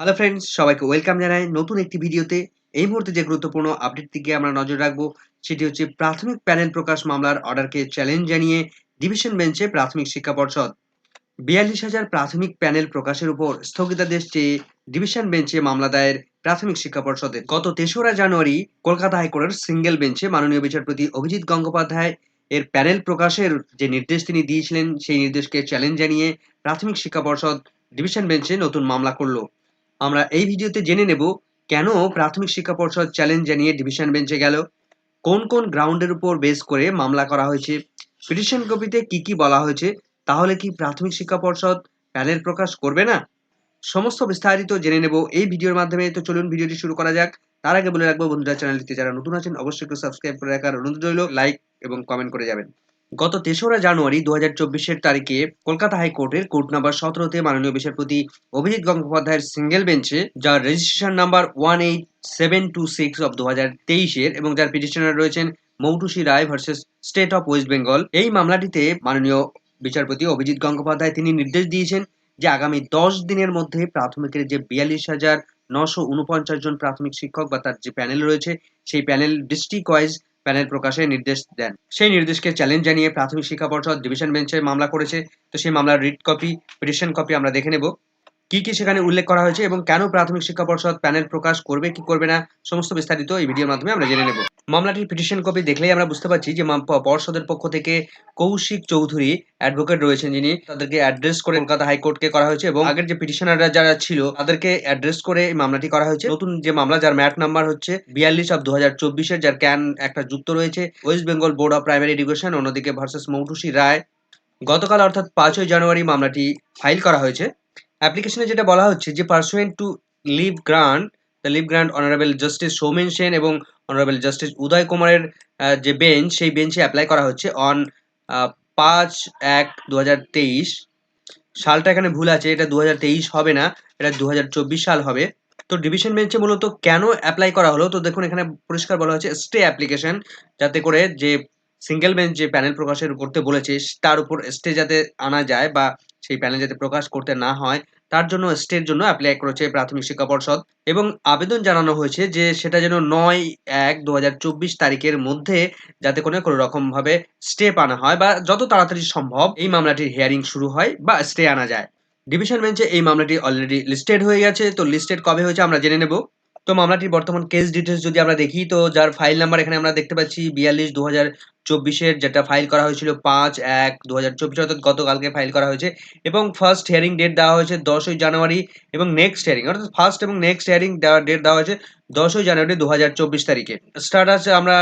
Hello friends সবাইকে welcome জানাই নতুন একটি ভিডিওতে। এই মুহূর্তে যে গুরুত্বপূর্ণ আপডেট দিকে আমরা নজর রাখব, সেটি হচ্ছে প্রাথমিক প্যানেল প্রকাশ মামলার অর্ডারকে চ্যালেঞ্জ জানিয়ে ডিভিশন বেঞ্চে প্রাথমিক শিক্ষা পর্ষদ। বিয়াল্লিশ হাজার প্রাথমিক প্যানেল প্রকাশের উপর স্থগিতাদেশ চেয়ে ডিভিশন বেঞ্চে মামলা দায়ের প্রাথমিক শিক্ষা পর্ষদের। গত তেসরা জানুয়ারি কলকাতা হাইকোর্টের সিঙ্গেল বেঞ্চে মাননীয় বিচারপতি অভিজিৎ গঙ্গোপাধ্যায় এর প্যানেল প্রকাশের যে নির্দেশ তিনি দিয়েছিলেন, সেই নির্দেশকে চ্যালেঞ্জ জানিয়ে প্রাথমিক শিক্ষা পর্ষদ ডিভিশন বেঞ্চে নতুন মামলা করল। আমরা এই ভিডিওতে জেনে নেব কেন প্রাথমিক শিক্ষা পর্ষদ চ্যালেঞ্জ জানিয়ে ডিভিশন বেঞ্চে গেল, কোন কোন গ্রাউন্ডের উপর বেস করে মামলা করা হয়েছে, পিটিশন কপিতে কি কি বলা হয়েছে, তাহলে কি প্রাথমিক শিক্ষা পর্ষদ প্যানেল প্রকাশ করবে না? সমস্ত বিস্তারিত জেনে নেব এই ভিডিওর মাধ্যমে, তো চলুন ভিডিওটি শুরু করা যাক। তার আগে বলে রাখব, বন্ধুরা, চ্যানেলটিতে যারা নতুন আছেন, অবশ্যই একটু সাবস্ক্রাইব করে রাখার অনুরোধ রইল লাইক এবং কমেন্ট করে যাবেন। গত তেসরা জানুয়ারি দু হাজার চব্বিশের তারিখে কলকাতা হাইকোর্টের কোর্ট নাম্বার সতেরোতে মাননীয় বিচারপতি অভিজিৎ গঙ্গোপাধ্যায়ের সিঙ্গেল বেঞ্চে, যার registration number one eight seven two six of দু হাজার তেইশের এবং যার পিটিশনার রয়েছেন Moutushi Roy versus State of West Bengal, এই মামলাটিতে মাননীয় বিচারপতি অভিজিৎ গঙ্গোপাধ্যায় তিনি নির্দেশ দিয়েছেন যে আগামী দশ দিনের মধ্যে প্রাথমিকের যে বিয়াল্লিশ হাজার নশো উনপঞ্চাশ জন প্রাথমিক শিক্ষক বা তার যে প্যানেল রয়েছে, সেই প্যানেল ডিস্ট্রিক্ট ওয়াইজ প্যানেল প্রকাশে নির্দেশ দেন। সেই নির্দেশকে চ্যালেঞ্জ জানিয়ে প্রাথমিক শিক্ষা পর্ষদ ডিভিশন বেঞ্চে মামলা করেছে। তো সেই মামলার রিট কপি পিটিশন কপি আমরা দেখে নেব। কি কি সেখানে উল্লেখ করা হয়েছে এবং কেন প্রাথমিক শিক্ষা পর্ষদ প্যানেল প্রকাশ করবে, কি করবে না, সমস্ত বিস্তারিত এই ভিডিওর মাধ্যমে আমরা জেনে নেব। মামলাটির পিটিশন কপি দেখলেই আমরা বুঝতে পারছি যে পর্ষদের পক্ষ থেকে কৌশিক চৌধুরী অ্যাডভোকেট রয়েছেন যিনি। তাদেরকে অ্যাড্রেস করে কলকাতা হাইকোর্টকে করা হয়েছে এবং আগের যে পিটিশনাররা যারা ছিল, তাদেরকে অ্যাড্রেস করে এই মামলাটি করা হয়েছে। নতুন যে মামলা, যার ম্যাট নাম্বার হচ্ছে বিয়াল্লিশ অফ দু হাজার চব্বিশের যার ক্যান একটা যুক্ত রয়েছে। West Bengal Board of Primary Education, অন্যদিকে ভার্সেস মৌটুসি রায়। গতকাল অর্থাৎ পাঁচই জানুয়ারি মামলাটি ফাইল করা হয়েছে। অ্যাপ্লিকেশনে যেটা বলা হচ্ছে যে pursuant to leave grant the leave grant honourable justice Soumen Sen এবং অনারেবল জাস্টিস উদয় কুমারের যে বেঞ্চ সেই বেঞ্চে অ্যাপ্লাই করা হচ্ছে অন পাঁচ এক দু সালটা এখানে ভুল আছে, এটা দু হাজার তেইশ হবে না, এটা দু হাজার চব্বিশ সাল হবে। তো ডিভিশন বেঞ্চে মূলত কেন অ্যাপ্লাই করা হলো? তো দেখুন, এখানে পরিষ্কার বলা হচ্ছে স্টে অ্যাপ্লিকেশন যাতে করে যে সিঙ্গেল বেঞ্চ যে প্যানেল প্রকাশের করতে বলেছে, তার উপর স্টে যাতে আনা যায় বা সেই প্যানেল যাতে প্রকাশ করতে না হয়, তার জন্য স্টের জন্য অ্যাপ্লাই করেছে প্রাথমিক শিক্ষা পর্ষদ এবং আবেদন জানানো হয়েছে যে সেটা যেন নয় এক দু তারিখের মধ্যে যাতে কোনো রকম ভাবে স্টেপ আনা হয় বা যত তাড়াতাড়ি সম্ভব এই মামলাটির হিয়ারিং শুরু হয় বা স্টে আনা যায়। ডিভিশন বেঞ্চে এই মামলাটি অলরেডি লিস্টেড হয়ে গেছে, তো লিস্টেড কবে হয়েছে আমরা জেনে নেব। তো মামলাটির বর্তমান কেস ডিটেলস যদি আমরা দেখি, তো যার ফাইল নাম্বার এখানে আমরা দেখতে পাচ্ছি বিয়াল্লিশ দু হাজার চব্বিশের যেটা ফাইল করা হয়েছিল পাঁচ এক দু হাজার চব্বিশ, অর্থাৎ গতকালকে ফাইল করা হয়েছে। এবং ফার্স্ট হিয়ারিং ডেট দেওয়া হয়েছে দশই জানুয়ারি এবং নেক্সট হিয়ারিং অর্থাৎ ফার্স্ট এবং নেক্সট হিয়ারিং ডেট দেওয়া হয়েছে দশই জানুয়ারি দু হাজার চব্বিশ তারিখে। স্টার্ট আছে আমরা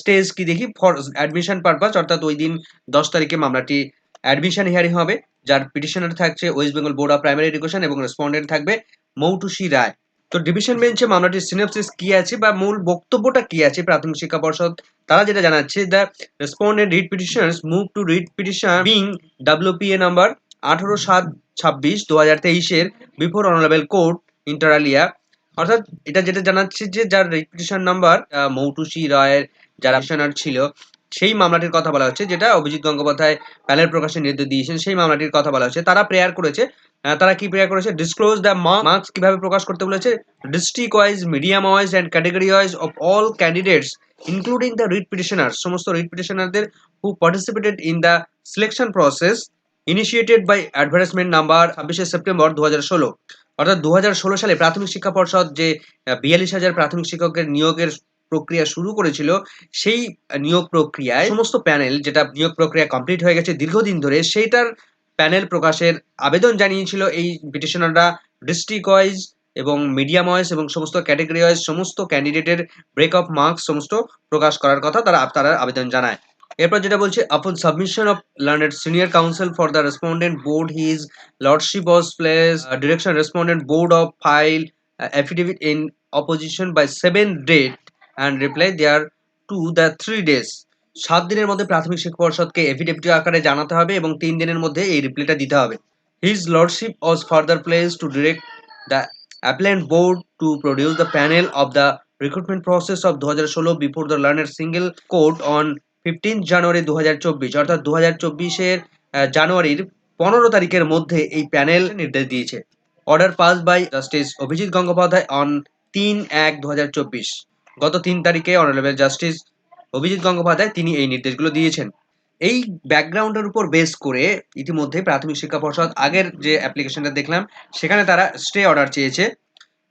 স্টেজ কি দেখি? ফর অ্যাডমিশন পারপাস অর্থাৎ ওই দিন দশ তারিখে মামলাটি অ্যাডমিশন হিয়ারিং হবে। যার পিটিশনার থাকছে West Bengal Board of Primary Education এবং রেসপন্ডেন্ট থাকবে মৌটুসি রায়। তো ডিভিশন বেঞ্চে মামলাটির সিনাপসিস কি আছে বা মূল বক্তব্যটা কি আছে প্রাথমিক শিক্ষা পর্ষদ, তারা যেটা জানাচ্ছে the respondent writ petitions move to writ petition being WPA number আঠারো সাত ছাব্বিশ দু হাজার তেইশের বিফোর অনারেবল কোর্ট ইন্টারালিয়া অর্থাৎ এটা যেটা জানাচ্ছে যে যার রিপিটিশন নাম্বার মৌটুসি রায়ের যারা ছিল সেই মামলাটির কথা বলা হচ্ছে, যেটা অভিজিৎ গঙ্গোপাধ্যায় প্যানেল প্রকাশের নির্দেশ দিয়েছেন, সেই মামলাটির কথা বলা হচ্ছে। তারা প্রেয়ার করেছে তারা কি প্রেয়ার করেছে? ডিসক্লোজ দ্য মার্কস কীভাবে প্রকাশ করতে বলেছে? District wise medium wise and category wise of all candidates including the writ petitioner সমস্ত writ পিটিশনারদের who participated in the selection process initiated by advertisement number ছাব্বিশে সেপ্টেম্বর দু হাজার ষোলো। অর্থাৎ দু হাজার ষোলো সালে প্রাথমিক শিক্ষা পর্ষদ যে বিয়াল্লিশ হাজার প্রাথমিক শিক্ষকের নিয়োগের প্রক্রিয়া শুরু করেছিল, সেই নিয়োগ প্রক্রিয়ায় সমস্ত প্যানেল যেটা নিয়োগ প্রক্রিয়া কমপ্লিট হয়ে গেছে দীর্ঘদিন ধরে, সেইটার প্যানেল প্রকাশের আবেদন জানিয়েছিল এই পিটিশনাররা ডিস্ট্রিক্ট ওয়াইজ এবং মিডিয়াম ওয়াইজ এবং সমস্ত ক্যাটাগরি ওয়াইজ সমস্ত ক্যান্ডিডেটের ব্রেক অফ মার্কস সমস্ত প্রকাশ করার কথা তারা তারা আবেদন জানায়। এরপর যেটা বলছে upon submission of learned senior counsel for the respondent board his lordship was place direction respondent board of file affidavit in opposition by seven date and reply there to the three days. সাত দিনের মধ্যে প্রাথমিক শিক্ষা পর্ষদকে affidavit আকারে জানাতে হবে এবং তিন দিনের মধ্যে এই রিপ্লাইটা দিতে হবে। His lordship was further place to direct the appellant board to produce the panel of the recruitment process of দু হাজার ষোলো before the learned single court on fifteen January দু হাজার চব্বিশ অর্থাৎ দু হাজার চব্বিশের জানুয়ারির পনেরো তারিখের মধ্যে এই প্যানেল নির্দেশ দিয়েছে। Order pass by justice Abhijit Gangopadhyay on তিন এক দু গত তিন তারিখে অনারেবল জাস্টিস অভিজিৎ গঙ্গোপাধ্যায় তিনি এই নির্দেশগুলো দিয়েছেন। এই ব্যাকগ্রাউন্ডের উপর বেস করে ইতিমধ্যে প্রাথমিক শিক্ষা পর্ষদ আগের যে অ্যাপ্লিকেশনটা দেখলাম, সেখানে তারা স্টে অর্ডার চেয়েছে।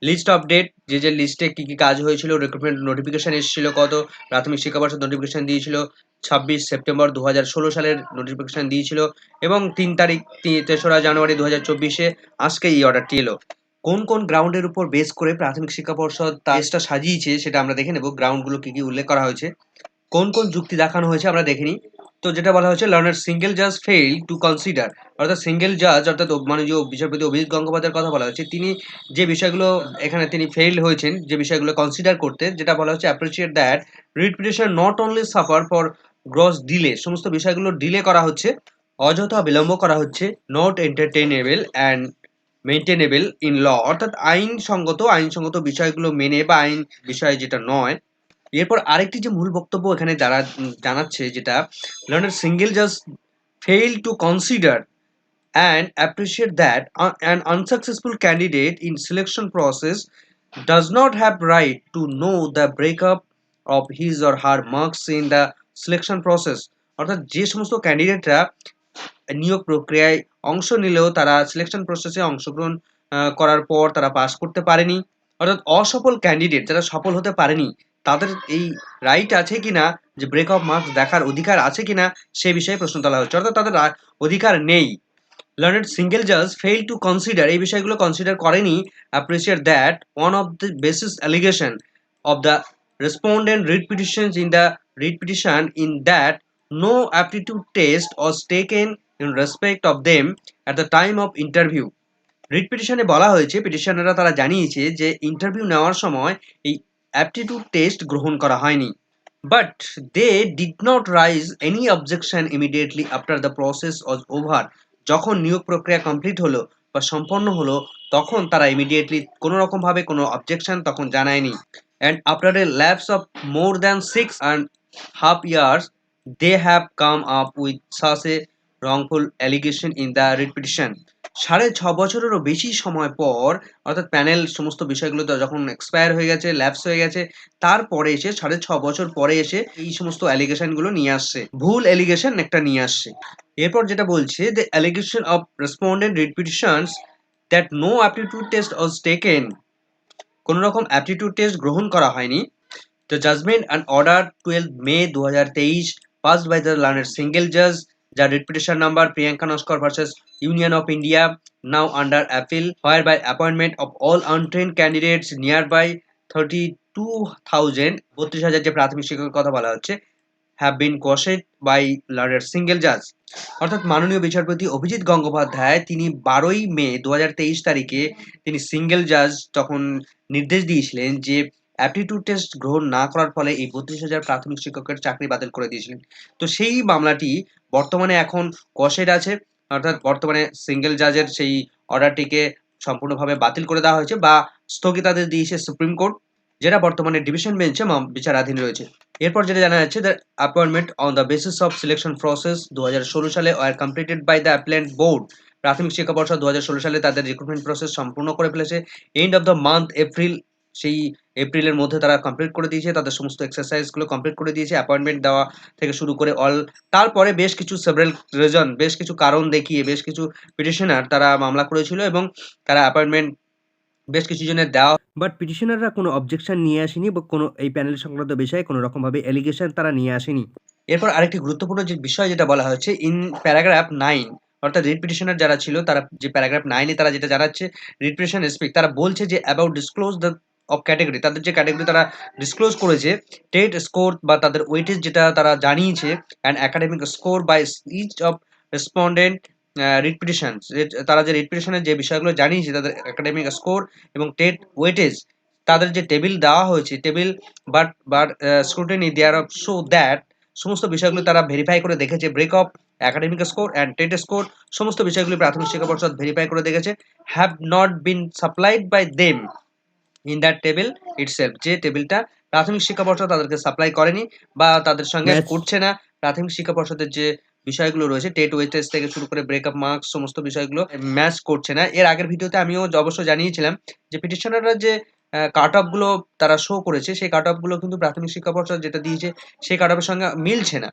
লিস্ট আপডেট, যে যে লিস্টে কি কি কাজ হয়েছিল রিক্রুটমেন্ট নোটিফিকেশন এসেছিল কত, প্রাথমিক শিক্ষা পর্ষদ নোটিফিকেশন দিয়েছিল, ছাব্বিশ সেপ্টেম্বর দু হাজার ষোলো সালের নোটিফিকেশন দিয়েছিল, এবং তিন তারিখ তেসরা জানুয়ারি দু হাজার চব্বিশে আজকে এই অর্ডারটি এলো। কোন কোন গ্রাউন্ডের উপর বেস করে প্রাথমিক শিক্ষা পর্ষদ তাজটা সাজিয়েছে সেটা আমরা দেখে নেব। গ্রাউন্ডগুলো কি কি উল্লেখ করা হয়েছে। কোন কোন যুক্তি দেখানো হয়েছে আমরা দেখিনি তো যেটা বলা হয়েছে লার্নার সিঙ্গেল জাজ ফেইল টু কনসিডার অর্থাৎ সিঙ্গেল জাজ অর্থাৎ অব- মাননীয় বিচারপতি অভিজিৎ গঙ্গোপাধ্যায়ের কথা বলা হয়েছে, তিনি যে বিষয়গুলো এখানে তিনি ফেইল হয়েছেন, যে বিষয়গুলো কনসিডার করতে, যেটা বলা হচ্ছে appreciate that writ not only suffer for gross delay সমস্ত বিষয়গুলো ডিলে করা হচ্ছে, অযথা বিলম্ব করা হচ্ছে not entertainable and maintainable in law অর্থাৎ আইনসঙ্গত আইনসঙ্গত বিষয়গুলো মেনে বা আইন বিষয়ে যেটা নয়, এরপর আরেকটি যে মূল বক্তব্য এখানে দ্বারা জানাচ্ছে যেটা learned single just fail to consider and appreciate that and unsuccessful candidate in selection process does not have right to know the break up of his or her marks in the selection process অর্থাৎ যে সমস্ত ক্যান্ডিডেটরা নিয়োগ প্রক্রিয়ায় অংশ নিলেও তারা selection প্রসেসে অংশগ্রহণ করার পর তারা পাস করতে পারেনি। অর্থাৎ অসফল ক্যান্ডিডেট যারা সফল হতে পারেনি, তাদের এই রাইট আছে কিনা, যে ব্রেক অফ মার্কস দেখার অধিকার আছে কিনা, সে বিষয়ে প্রশ্ন তোলা হচ্ছে। অর্থাৎ তাদের অধিকার নেই। লার্নেড সিঙ্গেল জাজ ফেল টু কনসিডার এই বিষয়গুলো কনসিডার করেনি appreciate that one of the basis allegation of the respondent writ petitions in the writ petition in that no aptitude test was taken in respect of them at the time of interview writ পিটিশনে বলা হয়েছে পিটিশনাররা তারা জানিয়েছে যে interview নেওয়ার সময় এই aptitude test গ্রহণ করা হয়নি। But they did not raise any objection immediately after the process was over যখন নিয়োগ প্রক্রিয়া কমপ্লিট হলো বা সম্পন্ন হলো, তখন তারা ইমিডিয়েটলি কোনো রকমভাবে কোনো অবজেকশন তখন জানায়নি। And after a lapse of more than six and half years they have come up with such a wrongful allegation in the petition সাড়ে ছ বছরেরও বেশি সময় পর, অর্থাৎ প্যানেল সমস্ত বিষয়গুলো যখন এক্সপায়ার হয়ে গেছে ল্যাপস হয়ে গেছে, তারপরে এসে সাড়ে ছ বছর পরে এসে এই সমস্ত অ্যালিগেশনগুলো নিয়ে আসছে। ভুল অ্যালিগেশন একটা নিয়ে আসছে। এরপর যেটা বলছে the allegation of respondent writ that no aptitude test was taken কোন রকম অ্যাপটিটিউড টেস্ট গ্রহণ করা হয়নি। The judgment and order twelve May দু হাজার তেইশ passed by the learned single জাজ যার writ petition number Priyanka Naskar versus Union of India now now under appeal whereby appointment of all untrained candidates nearby 32,000 বত্রিশ হাজার যে প্রাথমিক শিক্ষকের কথা বলা হচ্ছে have been quashed by learned single জাজ অর্থাৎ মাননীয় বিচারপতি অভিজিৎ গঙ্গোপাধ্যায় তিনি বারোই মে দু হাজার তেইশ তারিখে তিনি সিঙ্গেল জাজ তখন নির্দেশ দিয়েছিলেন যে অ্যাপটিটিউড টেস্ট গ্রহণ না করার ফলে এই বত্রিশ হাজার প্রাথমিক শিক্ষকের চাকরি বাতিল করে দিয়েছিলেন। তো সেই মামলাটি বর্তমানে এখন কশেড আছে, অর্থাৎ বর্তমানে সিঙ্গেল জাজের সেই অর্ডারটিকে সম্পূর্ণভাবে বাতিল করে দেওয়া হয়েছে বা স্থগিতাদেশ দিয়েছে সুপ্রিম কোর্ট, যেটা বর্তমানে ডিভিশন বেঞ্চে বিচারাধীন রয়েছে। এরপর যেটা জানা যাচ্ছে the appointment on the basis of selection process দু হাজার ষোলো সালে were completed by the appellant board প্রাথমিক শিক্ষা পর্ষদ দু সালে তাদের রিক্রুটমেন্ট প্রসেস সম্পূর্ণ করে ফেলেছে। End of the month April সেই এপ্রিলের মধ্যে তারা কমপ্লিট করে দিয়েছে তাদের সমস্ত এক্সারসাইজগুলো কমপ্লিট করে দিয়েছে অ্যাপয়েন্টমেন্ট দেওয়া থেকে শুরু করে অল তারপরে বেশ কিছু সেভারেল রিজন বেশ কিছু কারণ দেখিয়ে বেশ কিছু পিটিশনার তারা মামলা করেছিল এবং তারা অ্যাপয়েন্টমেন্ট বেশ কিছু জনের দেওয়া। বাট পিটিশনাররা কোনো অবজেকশন নিয়ে আসেনি বা কোনো এই প্যানেল সংক্রান্ত বিষয়ে কোনো রকমভাবে এলিগেশন তারা নিয়ে আসেনি। এরপর আরেকটি গুরুত্বপূর্ণ যে বিষয় যেটা বলা হয়েছে ইন প্যারাগ্রাফ নাইন অর্থাৎ রিট পিটিশনার যারা ছিল তারা যে প্যারাগ্রাফ নাইনে তারা যেটা জানাচ্ছে রিট পিটিশন স্পিক তারা বলছে যে about disclose the of category তাদের যে ক্যাটেগরি তারা ডিসক্লোজ করেছে টেট স্কোর বা তাদের ওয়েটেজ যেটা তারা জানিয়েছে and academic score by each of respondent writ petition তারা যে রিট পিটিশনের যে বিষয়গুলো জানিয়েছে, তাদের একাডেমিক স্কোর এবং টেট ওয়েটেজ তাদের যে টেবিল দেওয়া হয়েছে table but but scrutiny there of show that সমস্ত বিষয়গুলো তারা ভেরিফাই করে দেখেছে break of academic score and TET score সমস্ত বিষয়গুলি প্রাথমিক শিক্ষা পর্ষদ ভেরিফাই করে দেখেছে have not been supplied by them in that table itself যে টেবিলটা প্রাথমিক শিক্ষা পর্ষদ তাদেরকে সাপ্লাই করেনি বা তাদের সঙ্গে করছে না প্রাথমিক শিক্ষা পর্ষদের যে বিষয়গুলো রয়েছে টেট ওয়েটেজ থেকে শুরু করে ব্রেকআপ মার্কস সমস্ত বিষয়গুলো ম্যাচ করছে না। এর আগের ভিডিওতে আমিও অবশ্য জানিয়েছিলাম যে পিটিশনাররা যে কাট অফগুলো তারা শো করেছে সেই কাট অফগুলো কিন্তু প্রাথমিক শিক্ষা পর্ষদ যেটা দিয়েছে সেই কাট অফের সঙ্গে মিলছে না।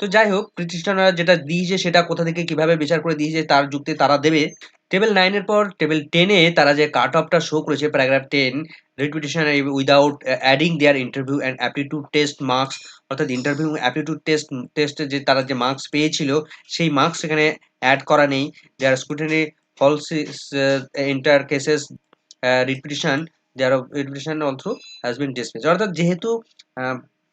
তো যাই হোক প্রতিষ্ঠানরা যেটা দিয়েছে সেটা কোথা থেকে কীভাবে বিচার করে দিয়েছে তার যুক্তি তারা দেবে। টেবিল নাইনের পর টেবিল টেনে তারা যে কাট অফটা শো করেছে paragraph ten repetition without adding their interview and aptitude test marks অর্থাৎ ইন্টারভিউ অ্যাপটিটিউড টেস্ট টেস্টে যে তারা যে মার্কস পেয়েছিল, সেই মার্কস এখানে অ্যাড করা নেই। Their scrutiny falls inter cases repetition their repetition also has been dismiss অর্থাৎ যেহেতু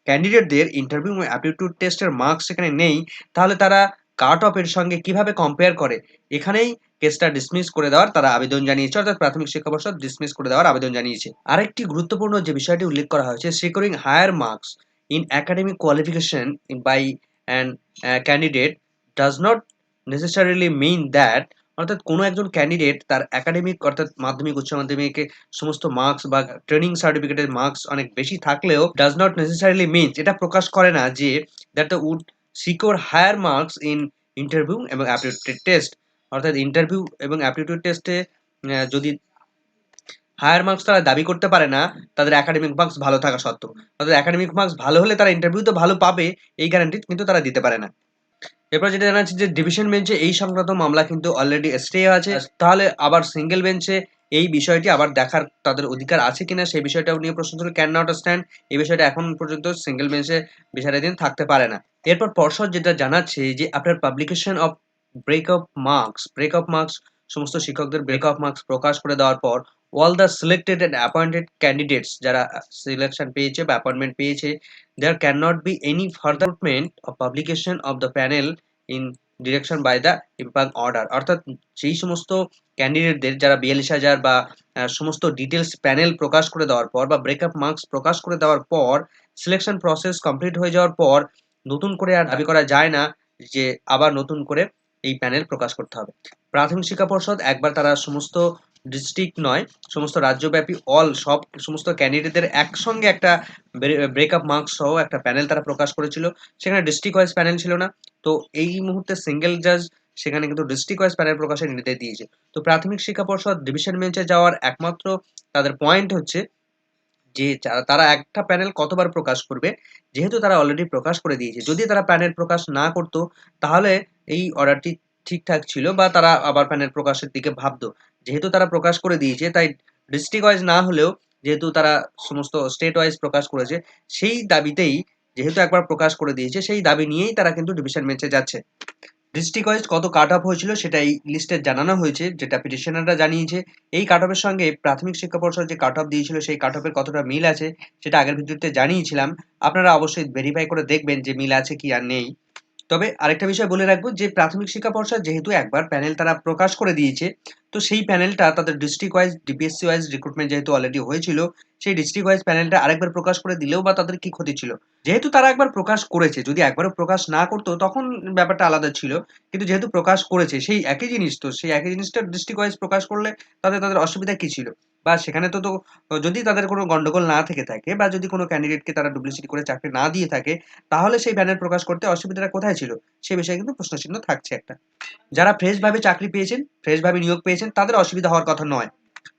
ক্যান্ডিডেটদের ইন্টারভিউ অ্যাপটিটিউড টেস্টের মার্কস সেখানে নেই, তাহলে তারা কাট অফের সঙ্গে কীভাবে কম্পেয়ার করে? এখানেই কেসটা ডিসমিস করে দেওয়ার তারা আবেদন জানিয়েছে, অর্থাৎ প্রাথমিক শিক্ষা পর্ষদ ডিসমিস করে দেওয়ার আবেদন জানিয়েছে। আরেকটি গুরুত্বপূর্ণ যে বিষয়টি উল্লেখ করা হয়েছে securing higher marks in academic qualification by an candidate does not necessarily mean that অর্থাৎ কোনো একজন ক্যান্ডিডেট তার একাডেমিক অর্থাৎ মাধ্যমিক, উচ্চ মাধ্যমিকে সমস্ত মার্কস বা ট্রেনিং সার্টিফিকেটের মার্কস অনেক বেশি থাকলেও ডাজ নট নেসেসারিলি মিনস এটা প্রকাশ করে না যে that the would secure higher marks in interview এবং অ্যাপটিটিউড টেস্ট অর্থাৎ ইন্টারভিউ এবং অ্যাপটিটিউড টেস্টে যদি হায়ার মার্কস তারা দাবি করতে পারে না, তাদের একাডেমিক মার্কস ভালো থাকা সত্ত্বেও। অর্থাৎ একাডেমিক মার্কস ভালো হলে তারা ইন্টারভিউ তো ভালো পাবে, এই গ্যারান্টি কিন্তু তারা দিতে পারে না। এরপর যেটা জানা যাচ্ছে যে ডিভিশন বেঞ্চে এই সংক্রান্ত মামলা কিন্তু অলরেডি স্টে আছে। তাহলে আবার সিঙ্গেল বেঞ্চে এই বিষয়টি আবার দেখার তাদের অধিকার আছে কিনা সেই বিষয়টাও নিয়ে প্রশ্ন ছিল ক্যান নট স্ট্যান্ড এই বিষয়টা এখন পর্যন্ত সিঙ্গেল বেঞ্চে বিচারাধীন থাকতে পারে না। এরপর পর্ষদ যেটা জানাচ্ছে যে আপনার publication of breakup marks breakup marks সমস্ত শিক্ষকদের ব্রেকআপ মার্কস প্রকাশ করে দেওয়ার পর all the selected and appointed candidates যারা সিলেকশন পেয়েছে বা অ্যাপয়েন্টমেন্ট পেয়েছে there can not be any further of publication of the panel in direction by the impugned order অর্থাৎ সেই সমস্ত ক্যান্ডিডেটদের যারা বিয়াল্লিশ হাজার বা সমস্ত ডিটেলস প্যানেল প্রকাশ করে দেওয়ার পর বা ব্রেকআপ মার্কস প্রকাশ করে দেওয়ার পর সিলেকশন প্রসেস কমপ্লিট হয়ে যাওয়ার পর নতুন করে আর দাবি করা যায় না যে আবার নতুন করে এই প্যানেল প্রকাশ করতে হবে। প্রাথমিক শিক্ষা পর্ষদ একবার তারা সমস্ত ডিস্ট্রিক্ট নয়, সমস্ত রাজ্যব্যাপী অল সব, সমস্ত ক্যান্ডিডেটদের একসঙ্গে একটা ব্রেকআপ মার্কস সহ একটা প্যানেল তারা প্রকাশ করেছিল। সেখানে ডিস্ট্রিক্ট ওয়াইজ প্যানেল ছিল না। তো এই মুহূর্তে সিঙ্গেল জাজ সেখানে কিন্তু ডিস্ট্রিক্ট ওয়াইজ প্যানেল প্রকাশের নির্দেশ দিয়েছে। তো প্রাথমিক শিক্ষা পর্ষদ ডিভিশন বেঞ্চে যাওয়ার একমাত্র তাদের পয়েন্ট হচ্ছে যে তারা একটা প্যানেল কতবার প্রকাশ করবে, যেহেতু তারা অলরেডি প্রকাশ করে দিয়েছে। যদি তারা প্যানেল প্রকাশ না করতো, তাহলে এই অর্ডারটি ঠিকঠাক ছিল বা তারা আবার প্যানেল প্রকাশের দিকে ভাবতো। যেহেতু তারা প্রকাশ করে দিয়েছে, তাই ডিস্ট্রিক্ট ওয়াইজ না হলেও যেহেতু তারা সমস্ত স্টেট ওয়াইজ প্রকাশ করেছে, সেই দাবিতেই যেহেতু একবার প্রকাশ করে দিয়েছে, সেই দাবি নিয়েই তারা কিন্তু ডিভিশন বেঞ্চে যাচ্ছে। ডিস্ট্রিক্ট ওয়াইজ কত কাট অফ হয়েছিল সেটা এই লিস্টে জানানো হয়েছে, যেটা পিটিশনাররা জানিয়েছে। এই কাট অফের সঙ্গে প্রাথমিক শিক্ষা পর্ষদ যে কাট অফ দিয়েছিল, সেই কাট অফের কতটা মিল আছে, সেটা আগের ভিডিওতে জানিয়েছিলাম। আপনারা অবশ্যই ভেরিফাই করে দেখবেন যে মিল আছে কি আর নেই। তবে আরেকটা বিষয় বলে রাখব যে প্রাথমিক শিক্ষা পর্ষদ যেহেতু একবার প্যানেল তারা প্রকাশ করে দিয়েছে, তো সেই প্যানেলটা তাদের district wise DPSC wise recruitment যেহেতু অলরেডি হয়েছিল সেই ডিস্ট্রিক্ট ওয়াইজ প্যানেলটা আরেকবার প্রকাশ করে দিলেও বা তাদের কি ক্ষতি ছিল। যেহেতু তারা একবার প্রকাশ করেছে, যদি একবারও প্রকাশ না করতো তখন ব্যাপারটা আলাদা ছিল। কিন্তু যেহেতু প্রকাশ করেছে, সেই একই জিনিস তো, সেই একই জিনিসটা ডিস্ট্রিক্ট ওয়াইজ প্রকাশ করলে তাদের তাদের অসুবিধা কি ছিল? বা সেখানে তো তো, যদি তাদের কোনো গন্ডগোল না থেকে থাকে বা যদি কোনো ক্যান্ডিডেটকে তারা ডুপ্লিসিটি করে চাকরি না দিয়ে থাকে, তাহলে সেই প্যানেল প্রকাশ করতে অসুবিধাটা কোথায় ছিল? সে বিষয়ে কিন্তু প্রশ্নচিহ্ন থাকছে একটা। যারা ফ্রেশভাবে চাকরি পেয়েছেন ফ্রেশভাবে নিয়োগ পেয়েছেন, তাদের অসুবিধা হওয়ার কথা নয়।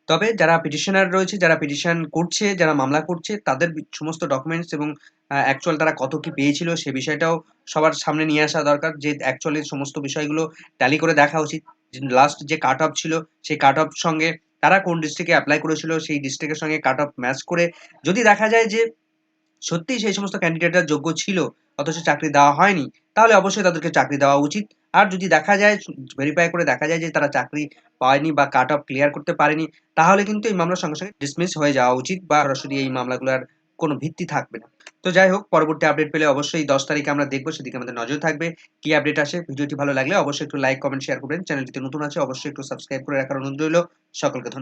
তবে যারা পিটিশনার রয়েছে, যারা পিটিশন করছে, যারা মামলা করছে, তাদের সমস্ত ডকুমেন্টস এবং অ্যাকচুয়াল তারা কত কি পেয়েছিল সে বিষয়টাও সবার সামনে নিয়ে আসা দরকার। যে অ্যাকচুয়ালি সমস্ত বিষয়গুলো ট্যালি করে দেখা উচিত। লাস্ট যে কাট অফ ছিল, সেই কাট অফ সঙ্গে তারা কোন ডিস্ট্রিক্টে অ্যাপ্লাই করেছিল, সেই ডিস্ট্রিক্টের সঙ্গে কাট অফ ম্যাচ করে যদি দেখা যায় যে সত্যিই সেই সমস্ত ক্যান্ডিডেটরা যোগ্য ছিল, অথচ চাকরি দেওয়া হয়নি, তাহলে অবশ্যই তাদেরকে চাকরি দেওয়া উচিত। আর যদি দেখা যায় ভেরিফাই করে দেখা যায় যে তারা চাকরি পায়নি বা কাট অফ ক্লিয়ার করতে পারেনি, তাহলে কিন্তু এই মামলার সঙ্গে সঙ্গে ডিসমিস হয়ে যাওয়া উচিত বা সরাসরি এই মামলাগুলোর কোনো ভিত্তি থাকবে না। তো যাই হোক, পরবর্তী আপডেট পেলে অবশ্যই দশ তারিখে আমরা দেখব, সেদিকে আমাদের নজর থাকবে। কি আপডেট আসে, ভিডিওটি ভালো লাগলে অবশ্যই একটু লাইক কমেন্ট শেয়ার করবেন। চ্যানেলটিতে নতুন আছে, অবশ্যই একটু সাবস্ক্রাইব করে রাখার অনুরোধ রইল। সকলকে